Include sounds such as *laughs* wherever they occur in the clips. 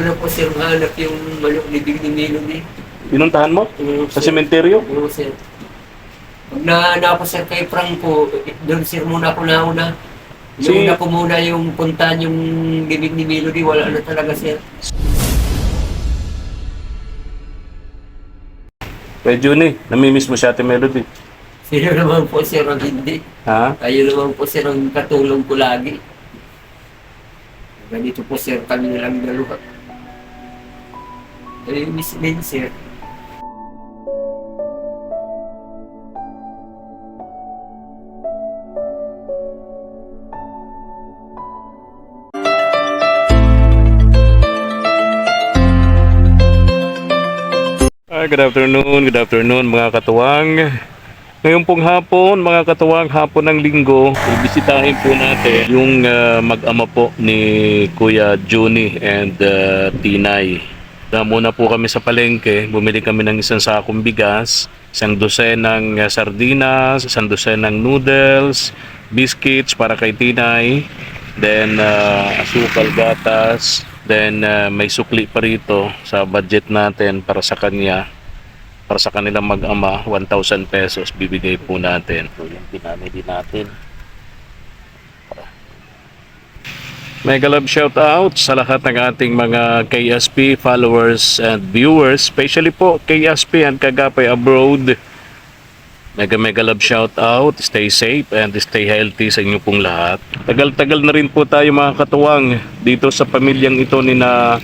ko na po sir mahanap yung manok ni Big ni Melody. Pinuntahan mo? Oo, Sa sir. sementeryo? Oo, sir. Pag naana ako sir kay Franco, eh, doon sir muna ako nauna. Si- Yung una ko muna yung puntahan yung bibig ni Melody, wala na talaga sir. Kay Juni, namimiss mo si Ate Melody. Sino naman po sir ang hindi. Ha? Kayo naman po sir ang katulong ko lagi. Ganito po sir kami nilang dalawa. Eh, miss sir. Ah, good afternoon, good afternoon mga katuwang. Ngayon pong hapon, mga katuwang, hapon ng linggo, ibisitahin po natin yung ah, mag-ama po ni Kuya Juni and ah, Tinay. Na muna po kami sa palengke, bumili kami ng isang sakong bigas, isang dosenang ah, sardinas, isang dosenang noodles, biscuits para kay Tinay, then ah, asukal gatas, then ah, may sukli pa rito sa budget natin para sa kanya para sa kanilang mag-ama, 1,000 pesos bibigay po natin. So, yung pinamili natin. Mega love shout out sa lahat ng ating mga KSP followers and viewers, especially po KSP and Kagapay abroad. Mega mega love shout out, stay safe and stay healthy sa inyo pong lahat. Tagal-tagal na rin po tayo mga katuwang dito sa pamilyang ito ni na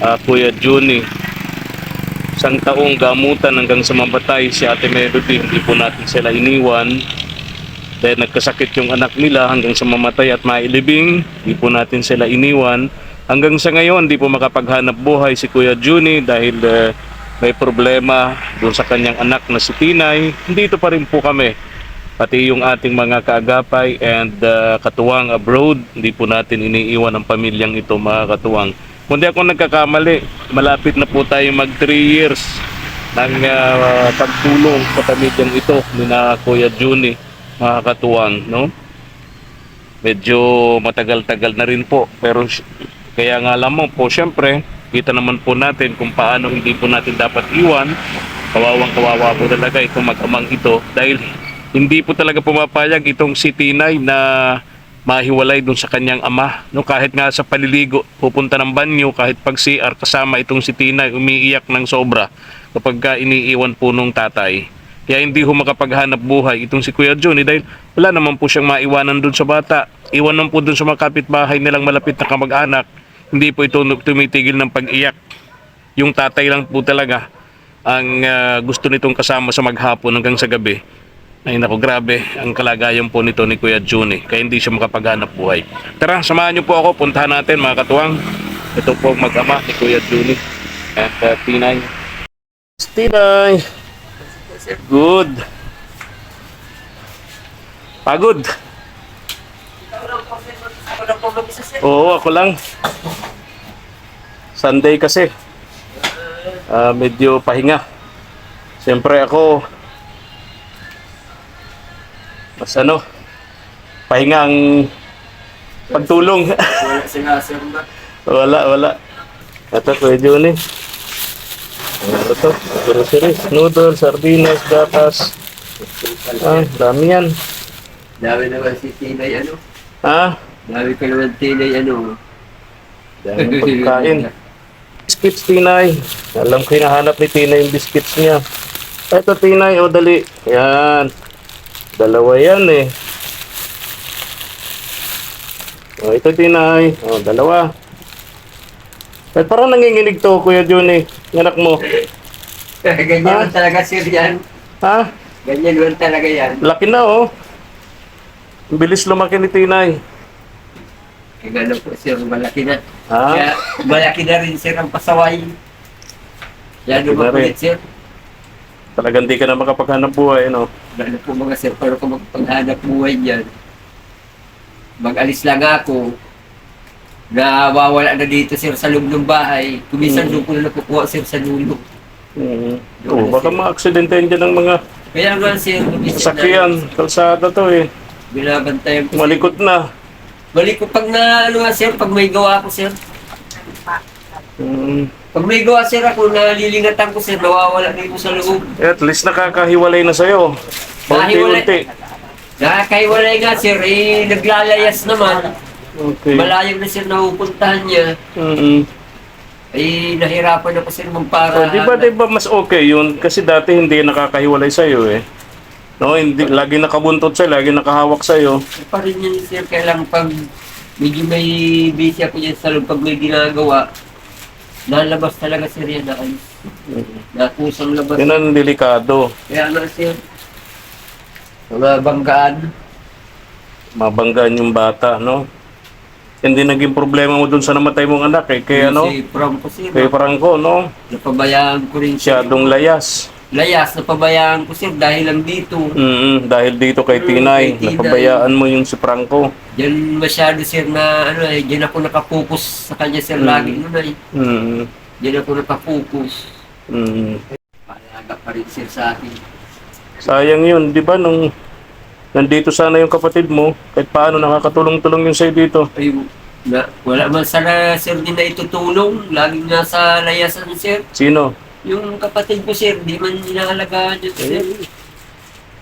ah, Kuya Juni isang taong gamutan hanggang sa mamatay si Ate Melody. Hindi po natin sila iniwan. Dahil nagkasakit yung anak nila hanggang sa mamatay at mailibing. Hindi po natin sila iniwan. Hanggang sa ngayon, hindi po makapaghanap buhay si Kuya Juni dahil eh, may problema doon sa kanyang anak na si Tinay. Dito pa rin po kami. Pati yung ating mga kaagapay and uh, katuwang abroad, hindi po natin iniiwan ang pamilyang ito mga katuwang. Kung di ako nagkakamali, malapit na po tayo mag 3 years ng uh, pagtulong sa pamilyang ito ni na Kuya Juni, mga katuwang, no? Medyo matagal-tagal na rin po, pero kaya nga lamang po, syempre, kita naman po natin kung paano hindi po natin dapat iwan. Kawawang kawawa po talaga itong mag-amang ito dahil hindi po talaga pumapayag itong si Tinay na mahiwalay dun sa kanyang ama. No, kahit nga sa paliligo, pupunta ng banyo, kahit pag CR, kasama itong si Tinay, umiiyak ng sobra kapag ka iniiwan po nung tatay. Kaya hindi ho makapaghanap buhay itong si Kuya Johnny dahil wala naman po siyang maiwanan dun sa bata. Iwan naman po dun sa mga kapitbahay nilang malapit na kamag-anak. Hindi po ito tumitigil ng pag-iyak. Yung tatay lang po talaga ang ah, gusto nitong kasama sa maghapon hanggang sa gabi. Ay nako, grabe ang kalagayan po nito ni Kuya Juni. Kaya hindi siya makapaghanap buhay. Tara, samahan niyo po ako. Puntahan natin mga katuwang. Ito po mag-ama ni Kuya Juni. At uh, Tinay. Tinay! Sir, Good. Pagod. ako lang po mag-isa sir. Oo, ako lang. Sunday kasi. Ah, medyo pahinga. Siyempre ako mas ano pahinga ang pagtulong. Wala *laughs* wala. Ito, Kuya Johnny. Ano to? Groceries, noodles, sardinas, gatas. Ah, dami yan. Dami naman si Tinay ano. Ah, Dami ka naman Tinay ano. dami *laughs* pagkain. Biscuits, Tinay. Alam ko hinahanap ni Tinay yung biscuits niya. Eto, Tinay. O, dali. Yan. Dalawa yan eh. O, ito, Tinay. O, dalawa. Ba't parang nanginginig to, Kuya Juni? Anak mo. *laughs* Ganyan Ah? talaga sir yan. Ha? Ganyan naman talaga yan. Laki na, oh. Ang bilis lumaki ni Tinay. Kaya gano'n po sir, malaki na. Ha? Kaya malaki na rin sir ang pasaway. Yan Malaki na rin. makulit sir. Talagang di ka na makapaghanap buhay, no? Lalo po mga sir, pero kung magpaghanap buhay niyan, mag-alis lang ako, nawawala na dito sir sa loob ng bahay. Kumisan Mm. doon ko na nakukuha sir sa dulo. Mm. Oh, baka ma-aksidente dyan ng mga Kaya nga sir, kumisan sasakyan. Kalsada to eh. Binabantayan ko. Malikot na. Balik ko pag na, ano nga sir, pag may gawa ko sir. Mm. Pag may gawa sir ako, nalilingatan ko sir, nawawala dito sa loob. At least nakakahiwalay na sa'yo. Nahiwalay. Unti-unti. Nakakaiwalay nga sir, eh, naglalayas naman. Okay. Malayo na sir napupuntahan niya. Mm-mm. Eh, nahirapan na pa sir magpara. So, di ba, di ba mas okay yun? Kasi dati hindi nakakahiwalay sa'yo eh. No, hindi, lagi nakabuntot sa'yo, lagi nakahawak sa'yo. pa rin yun sir, kailang pag medyo may busy ako yan sa loob, pag may ginagawa, nalabas talaga sir yan na alis. Nakusang labas. Yun ang delikado. Kaya nga sir, mga banggaan. Mabanggaan yung bata, no? Hindi naging problema mo dun sa namatay mong anak eh. Kaya ano? Si Franco sir, Kay Franco, no? napabayaan ko rin siya. Siyadong layas. Layas, napabayaan ko sir dahil lang dito. Mm, dahil dito kay Mm, Tinay, kay Tinay. napabayaan mo yung si Franco. Diyan masyado sir na ano eh, diyan ako nakapokus sa kanya sir Mm. lagi nun ay. Mm, Diyan ako nakapokus. mm. Paalaga pa rin sir sa akin. Sayang yun, di ba? Nung nandito sana yung kapatid mo, kahit paano nakakatulong-tulong yun sa'yo dito. Ay, na, wala man sana sir din na itutulong. Laging nasa layasan sir. Sino? Yung kapatid ko sir, di man inaalagaan yun sir.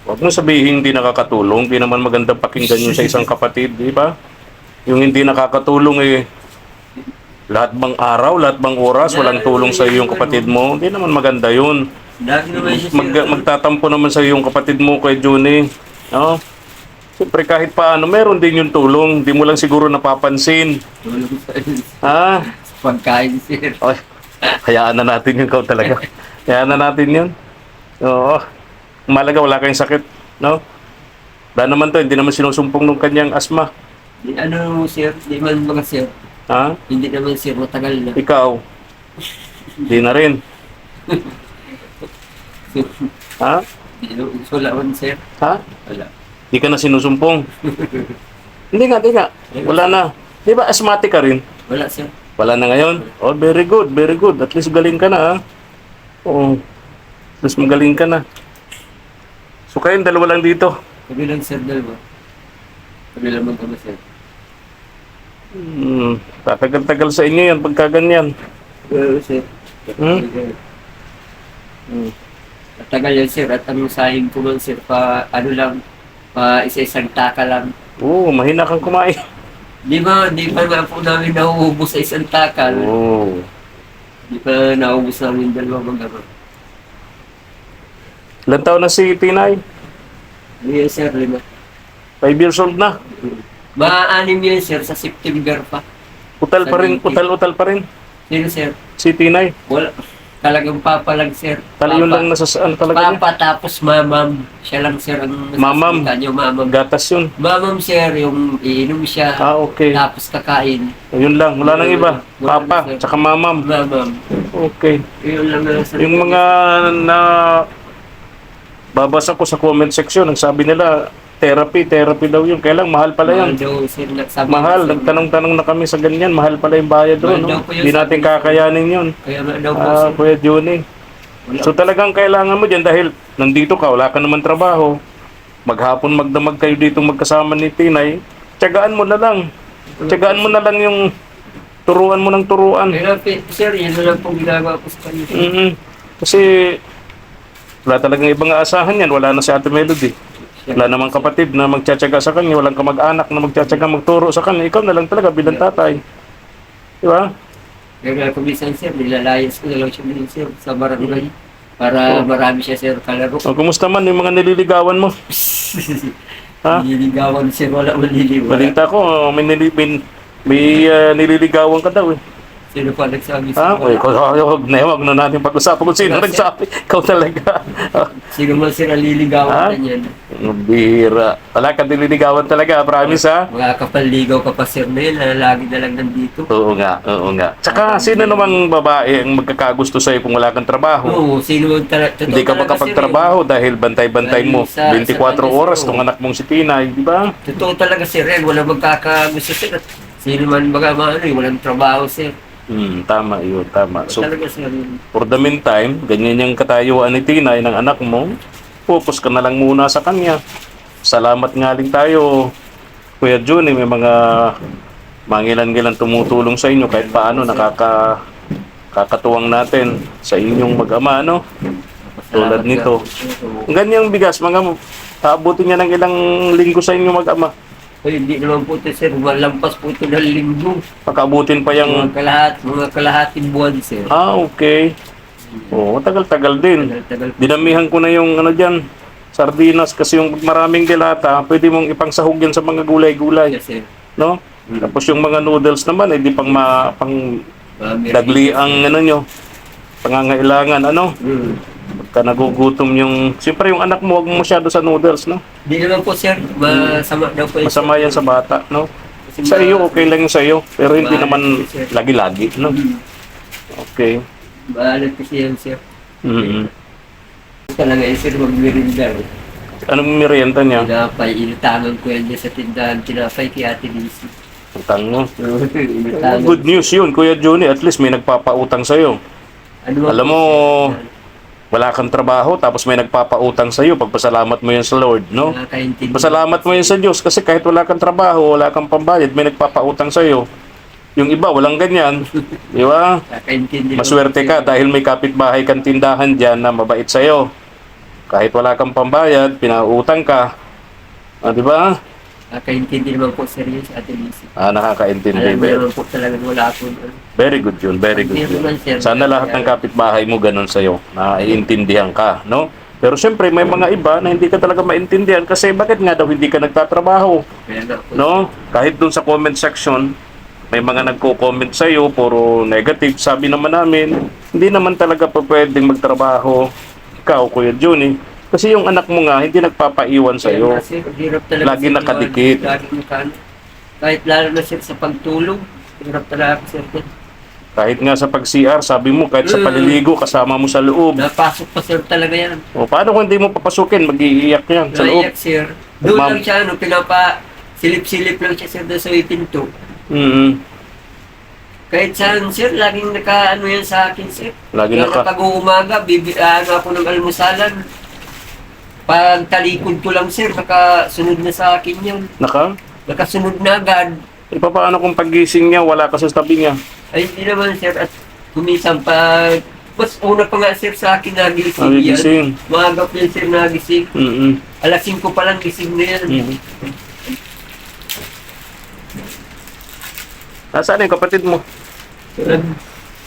Huwag mo sabihin hindi nakakatulong, hindi naman magandang pakinggan yun sa isang kapatid, di ba? Yung hindi nakakatulong eh, lahat bang araw, lahat bang oras, walang tulong sa iyo yung kapatid mo, hindi naman maganda yun. Lagi naman siya sir. Mag, magtatampo naman sa iyo yung kapatid mo kay Juni. No? Siyempre kahit paano, meron din yung tulong, hindi mo lang siguro napapansin. Tulong sa Ha? pagkain sir. Ay, hayaan na natin yun ikaw talaga. Hayaan na natin yun. Oo. Malaga wala kayong sakit, no? Wala naman to, hindi naman sinusumpong ng kanyang asma. Di, ano sir, di man mga sir. Ha? Hindi naman sir, matagal na. Ikaw? Hindi na rin. *laughs* Ha? Di, wala man sir. Ha? Wala. Hindi ka na sinusumpong. *laughs* hindi nga, hindi nga. Wala na. Di ba asthmatic ka rin? Wala sir. Wala na ngayon? Oh, very good, very good. At least galing ka na, ha? Oo. At least magaling ka na. So kayong dalawa lang dito. Kami lang sir dalawa. Kami lang magkama sir. Hmm, tatagal-tagal sa inyo yan pagka ganyan. Sir. Hmm? Hmm. Matagal yan sir at ang sahing ko man sir pa ano lang pa isa-isang taka lang. Oo, mahina kang kumain. Di ba, di pa nga po namin nauubos sa isang takal. Oo. Di pa nauubos namin dalawa magkama. Ilan taon na si Tinay? Yes sir, lima. Five years old na. Maanim yan sir sa September pa. Utal pa rin, utal-utal pa rin. Sino sir? Si Tinay. Wala. Talagang papa lang sir. Tal yun lang nasa ano talaga niya. Papa tapos mamam. Siya lang sir ang Mamam. nasasalita niyo, mamam. Gatas yun. Mamam sir, yung iinom siya. Ah, okay. Tapos kakain. Yun lang. Wala nang iba. Wala na, Papa, sir. tsaka mamam. Mamam. Okay. Yun lang na sa Yung mga na babasa ko sa comment section, nagsabi nila therapy, therapy daw yun. Kailang mahal pala Mahal yun. daw, sir, nagsabi Mahal. sir. Nagtanong-tanong na kami sa ganyan. Mahal pala yung bayad doon. No? Hindi natin kakayanin yun. Kaya daw po Ah, sir. Kuya Juni. So talagang kailangan mo dyan dahil nandito ka, wala ka naman trabaho. Maghapon magdamag kayo dito magkasama ni Tinay. Tiyagaan mo na lang. Tiyagaan mo na lang yung turuan mo ng turuan. Kaya pe- sir, yan na lang po ginagawa ko sa kanya. sir. mm Kasi wala talagang ibang aasahan yan. Wala na si Ate Melody. Wala namang kapatid na magtsatsaga sa kanya. Walang kamag-anak na magtsatsaga magturo sa kanya. Ikaw na lang talaga bilang tatay. Di ba? Kaya nga po minsan sir, nilalayas ko na lang siya minsan sir sa barangay. Para Oh. marami siya sir kalaro. O, kumusta man yung mga nililigawan mo? *laughs* Ha? Nililigawan sir, wala maliliwan. Balita ko, oh, may, nili, may, may ah, nililigawan ka daw eh. Sino pa nagsabi Ha? sir? Uy, kung huwag na huwag na natin pag-usapan kung sino sir. nagsabi. Ikaw talaga. Sino man sir Ha? liligawan na niyan? Ang Bira. Wala ka nililigawan talaga, promise ha? Mga kapaligaw ka pa sir na yun, na lagi na lang nandito. Oo nga, oo nga. Tsaka sino namang babae ang magkakagusto sa'yo kung wala kang trabaho? Oo, sino ang tala- totoo Hindi ka talaga, sir, makapagtrabaho dahil bantay-bantay mo Sa- sa 24 kanya, oras sir, tong oo. anak mong si Tinay, di ba? yun. Totoo talaga sir yan, walang magkakagusto sir. Sino man baga maano eh, walang trabaho sir. Hmm, tama yun, tama. So, talaga sir yun. For the meantime, ganyan yung katayuan ni Tinay ng anak mo, focus ka na lang muna sa kanya. Salamat nga rin tayo, Kuya Juni, may mga mangilan-gilan tumutulong sa inyo kahit paano nakaka kakatuwang natin sa inyong mag-ama, no? Tulad nito. ganyang bigas, mga aabutin niya ng ilang linggo sa inyong mag-ama. Ay, hindi naman po ito, sir. Malampas po ito ng linggo. Pakaabutin pa yung... Mga kalahat, mga kalahating buwan, sir. Ah, okay. Oo, tagal-tagal din. Tagal-tagal po. Dinamihan ko na yung ano dyan, sardinas kasi yung maraming dilata, pwede mong ipangsahog yan sa mga gulay-gulay, Yes, sir. no? Tapos yung mga noodles naman, eh, di pang, ma, pang Marami dagli ang ano nyo, pangangailangan, ano? Hmm. Pagka nagugutom yung, siyempre yung anak mo, huwag mo masyado sa noodles, no? Hindi naman po, sir. Masama daw po. yun, sir. Masama yan sa bata, no? Kasi Sa ma- iyo, okay lang yung sa iyo, pero hindi naman po, sir. lagi-lagi, no? Hmm. Okay. Maalat kasi yan, sir. mm Talaga yun, sir, mag-merienda. Anong merienda niya? Tinapay, initangan ko yan dyan sa tindahan. Tinapay kay Ate Lizzie. Utang mo. *laughs* Good news yun, Kuya Johnny. At least may nagpapautang sa'yo. Ano ba Alam po, mo, sir? Wala kang trabaho, tapos may nagpapautang sa'yo. Pagpasalamat mo yan sa Lord, no? Pasalamat mo yan sa Diyos kasi kahit wala kang trabaho, wala kang pambayad, may nagpapautang sa'yo. Yung iba, walang ganyan. *laughs* Di ba? Maswerte ka dahil may kapitbahay kang tindahan dyan na mabait sa'yo. Kahit wala kang pambayad, pinautang ka. Ah, di ba? Nakakaintindi naman po, sir, yun sa Ate Lizzie. Ah, nakakaintindi. Alam mo Very, naman po talagang wala po. ano. very good yun, very good Hindi yun. naman, sir. Sana lahat ng kapitbahay mo ganun sa'yo, na iintindihan ka, no? Pero siyempre, may mga iba na hindi ka talaga maintindihan kasi bakit nga daw hindi ka nagtatrabaho, Kaya nga po. no? Kahit dun sa comment section, may mga nagko-comment sa'yo, puro negative. Sabi naman namin, hindi naman talaga pa pwedeng magtrabaho, ikaw, Kuya Juni. Kasi yung anak mo nga, hindi nagpapaiwan hirap talaga. Lagi sir, nakadikit. Lagi nakano. Kahit lalo na sir sa pagtulog. Hirap talaga sir. Kahit nga sa pag-CR, sabi mo, kahit sa Mm. paliligo, kasama mo sa loob. Napasok pa sir talaga yan. O, paano kung hindi mo papasukin? Mag-iiyak yan sa loob. Naiyak sir. Doon Ma'am. lang siya, ano, pinapa, silip-silip lang siya sir doon sa may pinto. mm Kahit saan sir, laging naka, ano yan sa akin sir. Lagi Kaya naka... pag uumaga, bibi, ano ako ng almusalan. Pag talikod ko lang sir, nakasunod na sa akin yan. Naka? Nakasunod na agad. E paano kung pagising niya, wala ka sa tabi niya? Ay, hindi naman, sir. At kumisang pag... Mas una pa nga, sir, sa akin nagising yan. Nagigising. Maaga pa yan, sir, nagising. Mm-mm. Alas 5 pa lang gising na yan. Mm. Nasaan yung kapatid mo? Nag,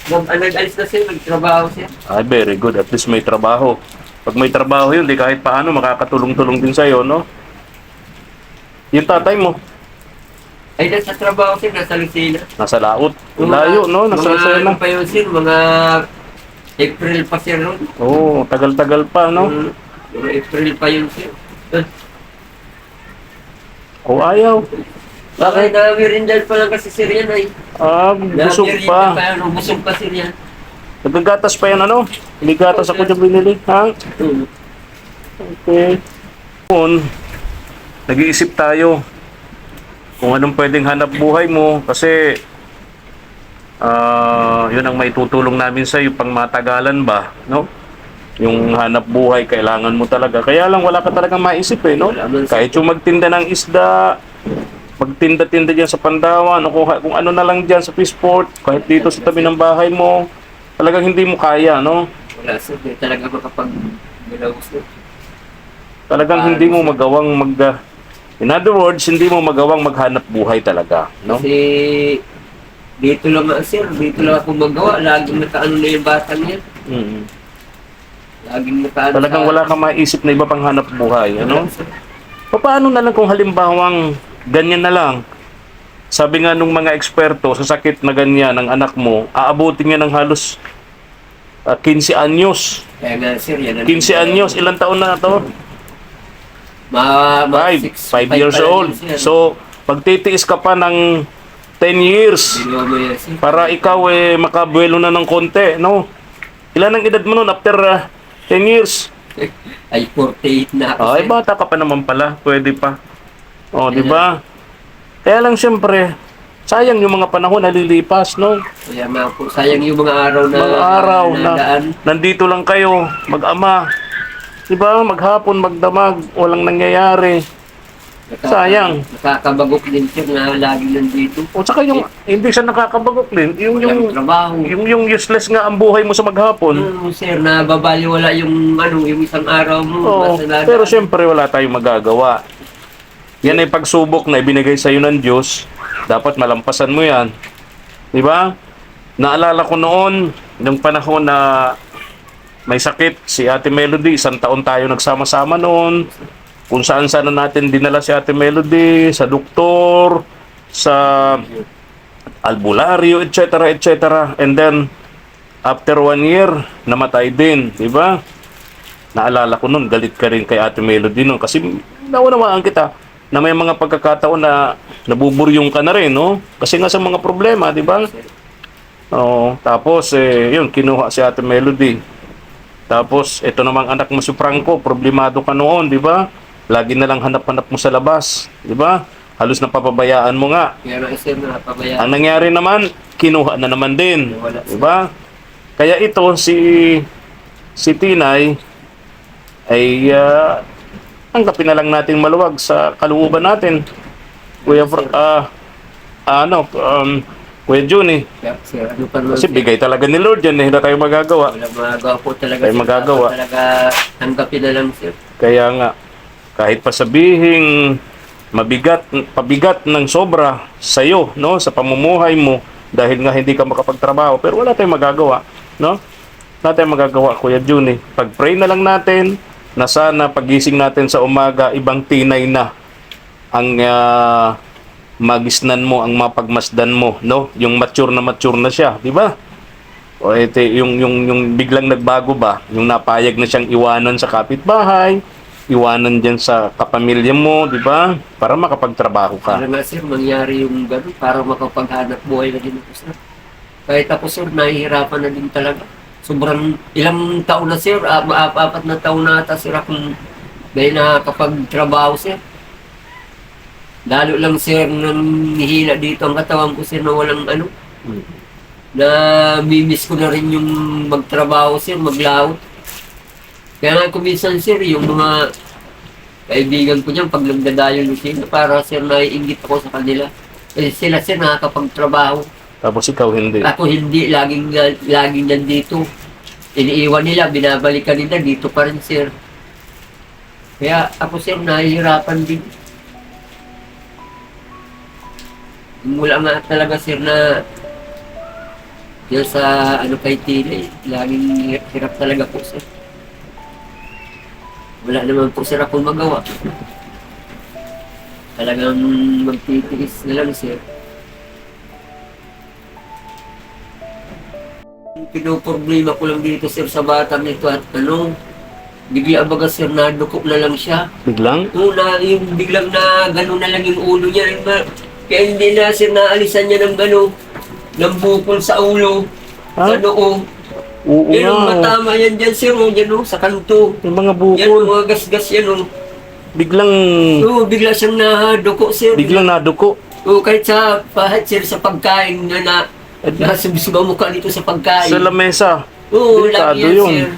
nag, ah, nag-alis na, sir. Nagtrabaho, sir. Ay, very good. At least may trabaho. Pag may trabaho yun, di kahit paano, makakatulong-tulong din sa'yo, no? Yung tatay mo, Ay, nasa trabaho, sir. Nasa Lucena. nasa laot. Yung Layo, no? Nasa mga Lucena. ano pa yun, sir. Mga April pa, sir, no? Oo, tagal-tagal pa, no? Mm, Mga April pa yun, sir. Ah, O ayaw. Bakit na merindal pa lang kasi, sir, yan, ay. Ah, busog pa. ano, busog pa, sir, yan. Nagagatas pa yan, ano? May gatas ako dyan binili, ha? Okay. Noon, nag-iisip tayo kung anong pwedeng hanap buhay mo kasi ah yun ang may tutulong namin sa iyo pang matagalan ba, no? Yung hanap buhay kailangan mo talaga. Kaya lang wala ka talagang maisip eh, no? Kahit yung magtinda ng isda, magtinda-tinda diyan sa Pandawan o kung, kung ano na lang diyan sa Fishport, kahit dito sa tabi ng bahay mo, talagang hindi mo kaya, no? Wala, sir. Hindi talaga makapag-galaw, sir. Talagang Paano, hindi mo sir? magawang mag ah, In other words, hindi mo magawang maghanap buhay talaga, no? Kasi dito lang sir. Dito lang ako magawa. Laging nakaano na yung batang yan. Mm. Laging nakaano Talagang wala kang maisip na iba pang hanap buhay, ano? Sir. Paano na lang kung halimbawang ganyan na lang? Sabi nga nung mga eksperto sa sakit na ganyan ng anak mo, aabutin niya ng halos ah, 15 anyos. Kaya nga, sir. Yan ang- 15 anyos, ilang taon na to? Ma, ma 5, six- 5 five years old. So, pagtitiis ka pa ng 10 years, para ikaw eh makabuelo na ng konti, no? Ilan ang edad mo nun after ah, 10 years? Ay, 48 na ako, Ay, bata ka pa naman pala. Pwede pa. O, di ba? Kaya lang siyempre, sayang yung mga panahon na lilipas, no? Kaya nga po, sayang yung mga araw na Mga araw na nadaan. nandito lang kayo, mag-ama. Di ba? Maghapon, magdamag, walang nangyayari. Nakaka- Sayang. Nakakabagok din sir na lagi nandito. O saka yung, hindi siya nakakabagok din, yung, yung, trabaho. yung, yung useless nga ang buhay mo sa maghapon. Mm, sir, nababaliwala yung ano, yung isang araw mo. Oo, na- pero siyempre wala tayong magagawa. Yan ay pagsubok na ibinigay sa iyo ng Diyos. Dapat malampasan mo yan. Di ba? Naalala ko noon, nung panahon na may sakit si Ate Melody, isang taon tayo nagsama-sama noon. Kung saan saan na natin dinala si Ate Melody, sa doktor, sa albularyo, etc. etc. And then, after one year, namatay din. Di ba? naalala ko noon, galit ka rin kay Ate Melody noon kasi naunawaan kita na may mga pagkakataon na nabuburyong ka na rin, no? Kasi nga sa mga problema, di ba? Oo. Tapos, eh, yun, kinuha si Ate Melody. Tapos, ito namang anak mo si Franco, problemado ka noon, di ba? Lagi na lang hanap-hanap mo sa labas, di ba? Halos napapabayaan mo nga. Sir, napabayaan. Ang nangyari naman, kinuha na naman din. Di ba? Kaya ito, si, si Tinay, ay uh, tanggapin na lang natin maluwag sa kalooban natin. Kuya, Fr- ah, ano, um, Kuya Juni, Kaya, sir, ano pa kasi bigay talaga ni Lord yan, eh, hindi tayo magagawa. Wala magagawa po talaga. Ay, sir. magagawa. Dapat Talaga tanggapin na lang sir. Kaya nga, kahit pa sabihing mabigat, pabigat ng sobra sa iyo, no, sa pamumuhay mo, dahil nga hindi ka makapagtrabaho, pero wala tayong magagawa, no? Wala tayong magagawa, Kuya Juni. Pag-pray na lang natin na sana pagising natin sa umaga, ibang tinay na ang ah, magisnan mo, ang mapagmasdan mo, no? Yung mature na mature na siya, di ba? O ito, yung, yung, yung biglang nagbago ba? Yung napayag na siyang iwanan sa kapitbahay, iwanan dyan sa kapamilya mo, di ba? Para makapagtrabaho ka. Para nga sir, mangyari yung gano'n para makapaghanap buhay na din ako sir. Kahit ako sir, nahihirapan na din talaga. Sobrang ilang taon na sir, ah, ma- apat na taon na ata sir akong dahil nakakapagtrabaho sir. Lalo lang sir, nang hihila dito ang katawan ko sir na walang ano, na mimiss ko na rin yung magtrabaho sir, maglaot. Kaya nga kuminsan sir, yung mga kaibigan ko dyan, pag nagdadayo ng sila, para sir naiingit ako sa kanila. Eh, sila sir nakakapagtrabaho. Tapos ikaw hindi. Ako hindi, laging, laging nandito. Iniiwan nila, binabalikan nila, dito pa rin sir. Kaya ako sir, nahihirapan din. Mula nga talaga sir na dyan sa ano kay Tile, laging hirap talaga po sir. Wala naman po sir akong magawa. Talagang magtitiis na lang sir. Pinoproblema ko lang dito sir sa batang ito at ano, bigla baga sir naduko na lang siya. Biglang? Una, yung biglang na gano'n na lang yung ulo niya. Yung ma- Kaya hindi na sir naalisan niya ng gano'n, ng bukol sa ulo, Ha? sa noo. Oo Yan ang nga. oh. matama yan dyan sir, oh, yan oh, sa kanto. Yung mga Yan bukol. oh, mga gasgas yan oh. Biglang, Oo, bigla siyang naduko sir. biglang naduko. Oo, kahit sa pahat sir sa pagkain na na nasubsub ang mukha dito sa pagkain. Sa lamesa. Oo, Delikado lagi yan yun. sir.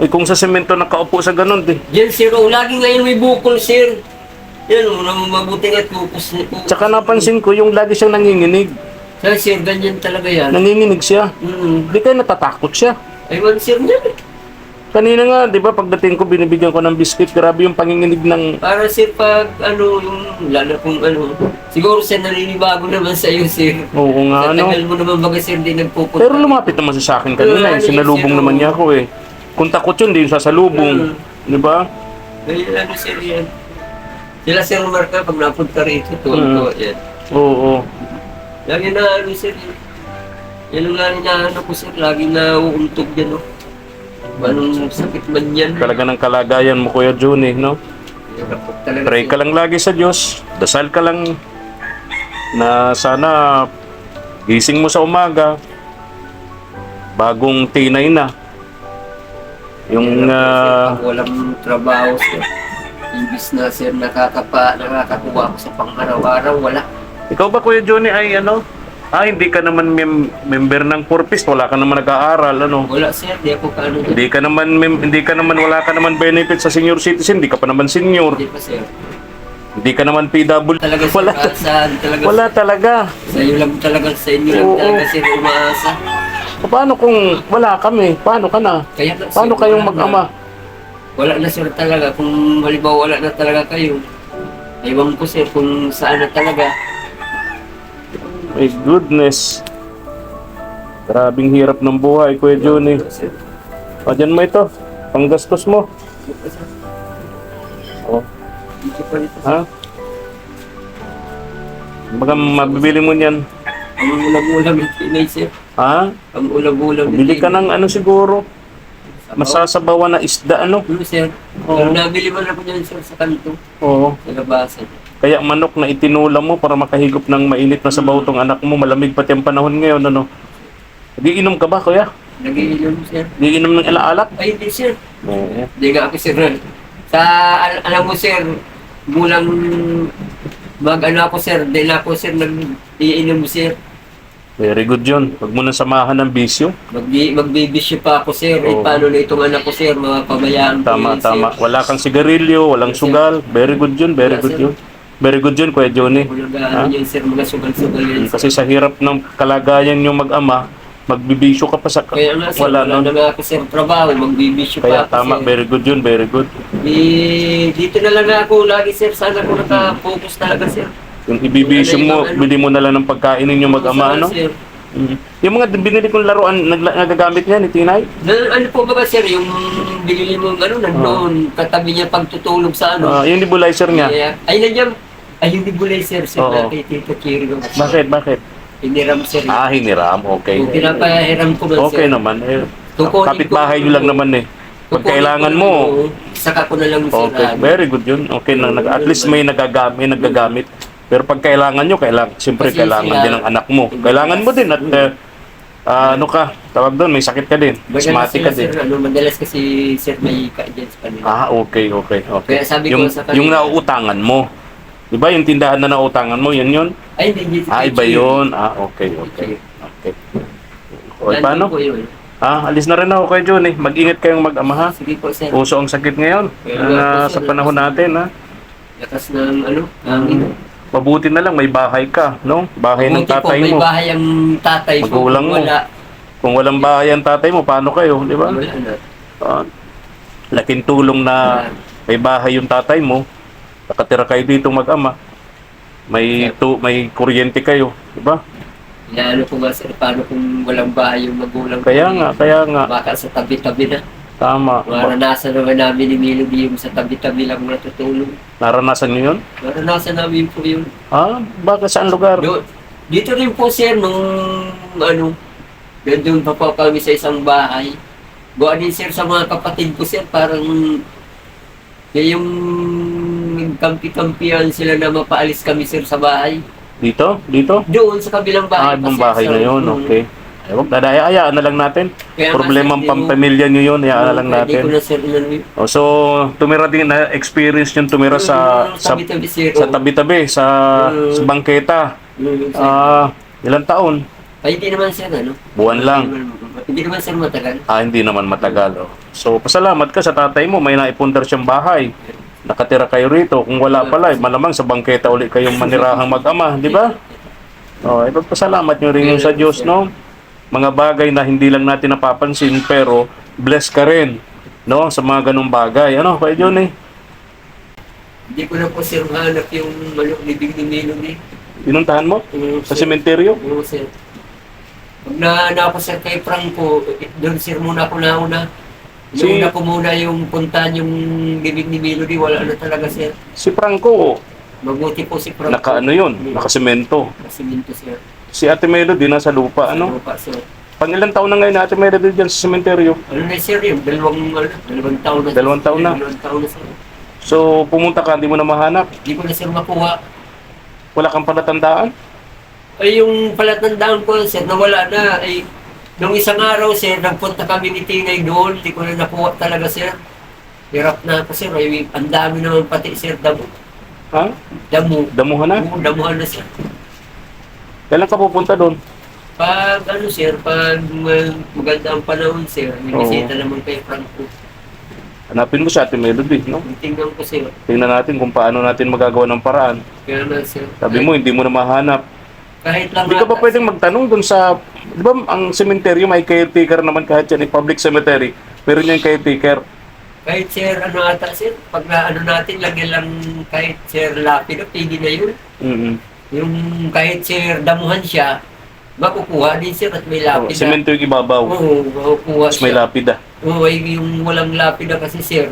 Eh kung sa semento nakaupo sa ganun, di. Yan sir, oh, lagi ngayon may bukol sir. Yan na mabuting at pupus na pupus. Tsaka napansin ko yung lagi siyang nanginginig. Sir, sir, ganyan talaga yan. Nanginginig siya. Mm. Di kayo natatakot siya. Aywan sir niyan. Kanina nga, di ba, pagdating ko, binibigyan ko ng biscuit. Grabe yung panginginig ng... Para sir, pag ano, yung lalo kung ano, siguro sir naninibago naman sa iyo sir. Oo nga, Sa ano. tagal mo naman baga sir, di nagpupunta. Pero lumapit naman siya sa akin kanina. Eh. Sinalubong naman niya ako eh. Kung takot yun, di yun sasalubong. Di ba? Ganyan ano sir yan. Sila sir Marka, pag napunta rito, Mm. tuwan yan. Oo. Lagi na ano sir, yan. Yan ang lagi na ano ko sir, lagi na uuntog yan oh. Anong sakit man yan. Talaga ng kalagayan mo, Kuya Juni, no? Talaga, Pray ka lang lagi sa Diyos. Dasal ka lang na sana gising mo sa umaga bagong tinay na. Yung pag walang trabaho sir. Ibis na sir, nakakapa, nakakakuha ko sa pang-araw-araw, wala. ikaw ba Kuya Johnny ay ano? Ah, hindi ka naman mem- member ng Purpose, wala ka naman nag-aaral, ano? Wala sir, di ako kaano. Hindi ka naman mem- hindi ka naman wala ka naman benefit sa senior citizen, hindi ka pa naman senior. Hindi pa sir. Hindi ka naman PW. Talaga sir, Wala, saan talaga wala talaga. sa iyo lang talaga, sa inyo lang Oo. talaga sir umaasa. Paano kung wala kami? Paano ka na? Kaya nga, Paano sir, kayong wala mag-ama? Wala na sir talaga. Kung halimbawa wala na talaga kayo, ewan ko sir kung saan na talaga. My goodness. Grabing hirap ng buhay, Kuya Johnny. Sir, O, dyan mo ito. Panggastos mo. O, ito. ha? Baga mabibili mo niyan. Ang ulam-ulam yung pinay sir. Ha? Ang ulam-ulam Bili ka ng ano siguro. Masasabawan na isda, ano? Ano sir? Oo. Pero nabili man ako dyan sir sa kanto, Oo. sa labasan. Kaya manok na itinula mo para makahigop ng mainit na sabaw tong anak mo. Malamig pati ang panahon ngayon, ano? Nagiinom ka ba, kuya? Nagiinom sir. Nagiinom ng alaalak? Ay, hindi sir. Oo. Hindi nga ako sir. Sa, al- alam mo sir, mulang mag ano ako sir, na ako sir nag-iinom sir. Very good yun. Huwag mo na samahan ng bisyo. Mag magbibisyo pa ako sir. Eh, Oo. paano na itong anak ko sir, mga pabayaan ko Tama, yun, tama. sir. Wala kang sigarilyo, walang sugal. Very good yun, very good sir. yun. Very good yun, Kuya Johnny. Yun sir, yan sir. Kasi sa hirap ng kalagayan nyo mag-ama, magbibisyo ka pa sa... Kaya nga sir, Wala wala, nun. na ako sir trabaho, magbibisyo Kaya pa ako tama, sir. very good yun, very good. Eh, dito na lang ako lagi sir, sana ako naka-focus talaga sir. Yung ibibisyo mo, bili mo na lang ng pagkain ninyo mag-ama, ano? Sir. Mhm. Yung mga binili kong laruan, nagla- nagagamit niya ni Tinay? Na, ano po ba ba sir, yung binili mo ano, nandoon, katabi niya pagtutulog sa ano. Ah, yung nebulizer niya. Yeah. Ay, nandiyan, ay yung nibulay sir, sir, Oo. na kay Tito Chiro. Bakit, bakit? Hiniram sir. Ah, hiniram, okay. Kung pinapahiram ko man Okay sir. naman. Eh, Kukunin kapitbahay ko- nyo lang naman eh. Pag Kukunin kailangan ko mo, Saka ko na lang sir. Okay, ano. very good yun. Okay na, nag, at least may nagagamit, may nagagamit. Pero pag kailangan nyo, kailangan, siyempre Kasi kailangan sila- din ng anak mo. Kailangan mo din at eh, ah, ano ka, tawag doon, may sakit ka din. Madalas Asthmatic sila, ka din. Sir, ano, madalas kasi sir may ka dyan sa kanila. Ah, okay, okay, okay. Kaya sabi ko yung, sa kanila- yung nauutangan mo. Di ba yung tindahan na nauutangan mo, yan yun? Ay, hindi, hindi. Ah, iba yun. Ah, okay, okay. Okay. O, paano? yun. Ah, alis na rin ako kay Jun eh. Mag-ingat kayong mag-ama ha. Sige po sir. Uso ang sakit ngayon Kaya ah, sa panahon natin ha. Lakas ng ano, hangin. Mabuti na lang may bahay ka, no? Bahay ng Buti po, tatay may mo. bahay ang tatay ko. Magulang mo. Wala. Kung walang bahay ang tatay mo, paano kayo, di ba? Wala na. Ah, laking tulong na may bahay yung tatay mo. Nakatira kayo dito mag-ama. May tu may kuryente kayo, di ba? Inaano ko nga sir, paano kung walang bahay yung magulang ko? Kaya nga, kaya nga. Baka sa tabi-tabi na. Tama. Maranasan naman namin ni Melody yung sa tabi-tabi lang natutulong. Naranasan niyo yun? Maranasan namin po yun. Ah, bakit saan lugar? Do, dito rin po sir, nung ano, doon pa po kami sa isang bahay. Buwan din sir sa mga kapatid ko sir, parang eh, yung nagkampi-kampihan sila na mapaalis kami sir sa bahay. Dito? Dito? Doon sa kabilang Ah, bahay. pa, ibang sir, bahay sa- na yun, Mm. okay. Ay, wag dadaya, ayaan na lang natin. Kaya nga, Problemang sir, hindi mo- pampamilya nyo yun, ayaan na lang Hindi natin. ko na sir inano yun. Oh, so, tumira din na experience yung tumira sa Mm, sa tabi-tabi sir. sa tabi-tabi sa Mm. sa bangketa. Mm, sir. Ah, ilang taon? Ay, hindi naman sir, ano? Buwan lang. Hindi naman, hindi naman sir matagal. Ah, hindi naman matagal. Oh. So, pasalamat ka sa tatay mo, may naipundar siyang bahay. Nakatira kayo rito. Kung wala pala, eh, malamang sa bangketa uli kayong manirahang mag-ama, di ba? Oh, ipagpasalamat nyo rin yung sa Diyos, no? Mga bagay na hindi lang natin napapansin, pero bless ka rin, no? Sa mga ganong bagay. Ano, Kuya Johnny? Hindi ko na po sir mahanap yung manok ni Big ni Melody. Pinuntahan mo? Mm, Sa sir. sementeryo? Oo, sir. Pag na, na ako sir kay Franco, eh, doon sir muna ako nauna. Si- Inuuna ko muna yung puntahan yung bibig ni Melody, wala na talaga sir. Si Franco, Mabuti po si Franco. naka ano yun, nakasemento. Nakasimento sir. Si Ate Melody nasa lupa, ano? Ano pa sir? Pang ilang taon na ngayon na Ate Melody dyan sa sementeryo? Ano na sir yun? Dalawang, ano, dalawang taon na. Dalawang taon na. Dalawang taon na sir. So, pumunta ka, hindi mo na mahanap. Hindi ko na sir makuha. Wala kang palatandaan? Ay, yung palatandaan ko, sir, nawala na. Ay, nung isang araw, sir, nagpunta kami ni Tinay doon. Hindi ko na nakuha talaga, sir. Hirap na ako, sir. Ay, ang dami naman pati, sir, damo. Ha? Damo. Damuhan na? Oo, damuhan na, sir. Kailan ka pupunta doon? Pag, ano, sir, pag uh, maganda ang panahon, sir, may Oo. bisita naman kay Franco. Hanapin mo si Ate Melody, no? Tingnan ko sir. Tingnan natin kung paano natin magagawa ng paraan. Kaya na sir. Sabi mo, hindi mo na mahanap. Kahit lang Hindi ka ba pwedeng magtanong dun sa... Di ba ang cemetery may caretaker naman kahit yan, eh, public cemetery. Pero yung caretaker. Kahit sir, ano ata sir, pag na, ano natin, lagyan lang kahit sir lapido, pwede na yun. Mm-hmm. Yung kahit sir damuhan siya, makukuha din sir at may Oh, lapida. semento yung ibabaw. Oo, makukuha Tapos may siya. lapida. Oo, ay yung walang lapida kasi sir,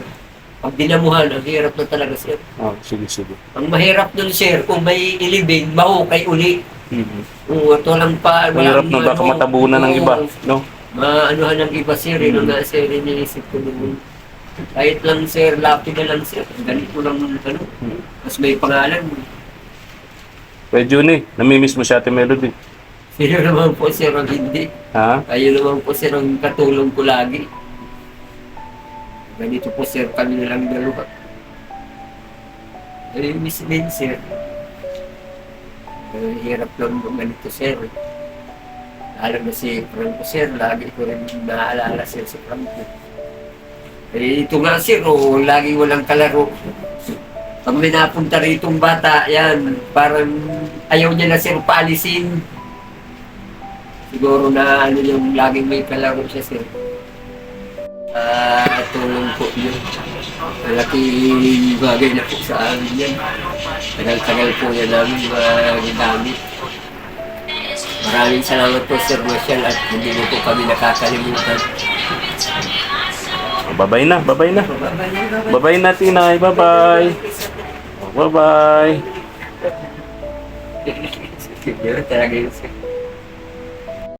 pag dinamuhan, ang hirap na talaga sir. Oh, sige, sige. Ang mahirap nun sir, kung may ilibing, mahukay uli. Mm-hmm. Oo, at walang pa, Mahirap walang na baka ano, matabunan ng iba. No? Maanuhan ng iba sir, Mm. yun nga sir, iniisip ko nun. Kahit lang sir, lapida lang sir, ganito lang ano, Mm. mas may pangalan. Kuya Juni, namimiss mo si Ate Melody. Sino naman po sir ang hindi? Ha? Kayo naman po sir ang katulong ko lagi. Ganito po sir kami na lang dalawa. Ay, miss din sir. Ay, hirap lang ng ganito sir. Lalo na si Franco sir, lagi ko rin naaalala sir si Franco. Eh, ito nga sir, oh, lagi walang kalaro. Pag may napunta ritong bata, yan, parang ayaw niya na sir paalisin. Siguro na ano yung laging may kalaro siya sir. Ah, tulong po yun. Malaking bagay na po sa amin yan. Tagal-tagal po yan namin magagamit. Maraming salamat po Sir Marshall at hindi mo po kami nakakalimutan. Babay na, babay na. Babay na, Tinay. Bye-bye. Yun talaga yun sir.